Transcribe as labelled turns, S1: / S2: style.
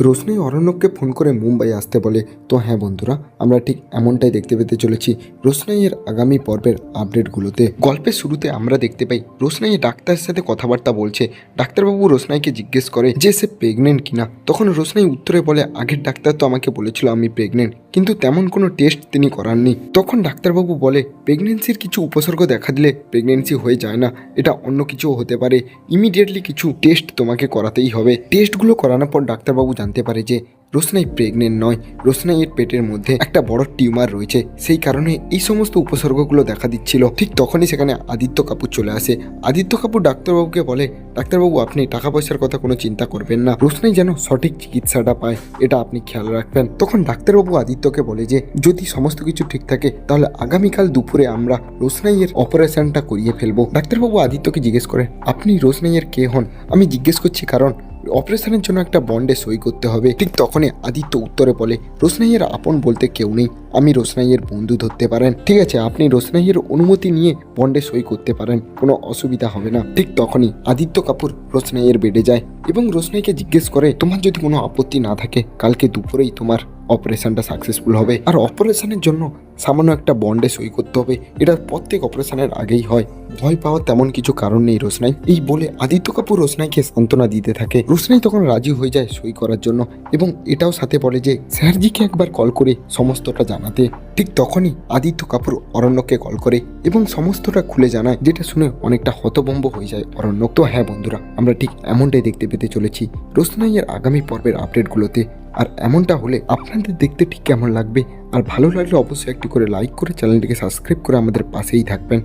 S1: রোশনাই অরণ্যককে phone করে মুম্বাই আসতে বলে, তো হ্যাঁ বন্ধুরা, আমরা ঠিক এমনটাই দেখতে পেতে চলেছি। রোশনাইয়ের আগামী পর্বের আপডেটগুলোতে। গল্পের শুরুতে আমরা দেখতে পাই, রোশনাই ডাক্তারের সাথে কথাবার্তা বলছে। ডাক্তারবাবু রোশনাইকে জিজ্ঞেস করে যে সে প্রেগনেন্ট কিনা। তখন রোশনাই উত্তরে বলে, আগের ডাক্তার তো আমাকে বলেছিল আমি প্রেগনেন্ট কিন্তু তেমন কোনো টেস্ট তিনি করাননি। তখন ডাক্তারবাবু বলে প্রেগনেন্সির কিছু উপসর্গ দেখা দিলে প্রেগনেন্সি হয়ে যায় না। এটা অন্য কিছুও হতে পারে। ইমিডিয়েটলি কিছু টেস্ট তোমাকে করাতেই হবে। টেস্টগুলো করানোর পর ডাক্তারবাবু জানতে পারে যে রোশনাই প্রেগনেন্ট নয়, রোশনাইয়ের পেটের মধ্যে একটা বড় টিউমার রয়েছে। সেই কারণে এই সমস্ত উপসর্গগুলো দেখা দিচ্ছিল। ঠিক তখনই সেখানে আদিত্য কাপুর চলে আসে। আদিত্য কাপুর ডাক্তারবাবুকে বলে, ডাক্তারবাবু, আপনি টাকা পয়সার কথা কোনো চিন্তা করবেন না। রোশনাই যেন সঠিক চিকিৎসাটা পায়, এটা আপনি খেয়াল রাখবেন। তখন ডাক্তারবাবু আদিত্যকে বলে যে, যদি সমস্ত কিছু ঠিক থাকে, তাহলে আগামীকাল দুপুরে আমরা রোশনাইয়ের অপারেশনটা করিয়ে ফেলব। ডাক্তারবাবু আদিত্যকে জিজ্ঞেস করে, আপনি রোশনাইয়ের কে হন? আমি জিজ্ঞেস করছি, কারণ অপারেশনের জন্য একটা বন্ডে সই করতে হবে। ঠিক তখনই আদিত্য উত্তরে বলে, রোশনাইয়ের আপন বলতে কেউ নেই। আমি রোশনাইয়ের বন্ধু ধরতে পারেন। ঠিক আছে, আপনি রোশনাইয়ের অনুমতি নিয়ে বন্ডে সই করতে পারেন। কোনো অসুবিধা হবে না। ঠিক তখনই আদিত্য কাপুর রোশনাইয়ের বেডে যায় এবং রোশনাইকে জিজ্ঞেস করে, তোমার যদি কোনো আপত্তি না থাকে, কালকে দুপুরেই তোমার অপারেশনটা সাকসেসফুল হবে। আর অপারেশনের জন্য সামান্য একটা বন্ডে সই করতে হবে। এটা প্রত্যেক অপারেশনের আগেই হয়। ভয় পাওয়ার তেমন কিছু কারণ নেই রোশনাই। এই বলে আদিত্য কাপুর রোশনাইকে সান্ত্বনা দিতে থাকে। রোশনাই তখন রাজি হয়ে যায় সই করার জন্য এবং এটাও সাথে বলে যে, স্যারজিকে একবার কল করে সমস্তটা জানাতে। ঠিক তখনই আদিত্য কাপুর অরণ্যকে কল করে এবং সমস্তটা খুলে জানায়, যেটা শুনে অনেকটা হতবম্ব হয়ে যায় অরণ্য তো হ্যাঁ বন্ধুরা, আমরা ঠিক এমনটাই দেখতে পেতে চলেছি। রোশনাইয়ের আগামী পর্বের আপডেটগুলোতে আর এমনটা হলে আপনাদের দেখতে ঠিক কেমন লাগবে? আর ভালো লাগলে অবশ্যই একটি করে লাইক করে চ্যানেলটিকে সাবস্ক্রাইব করে আমাদের পাশেই থাকবেন।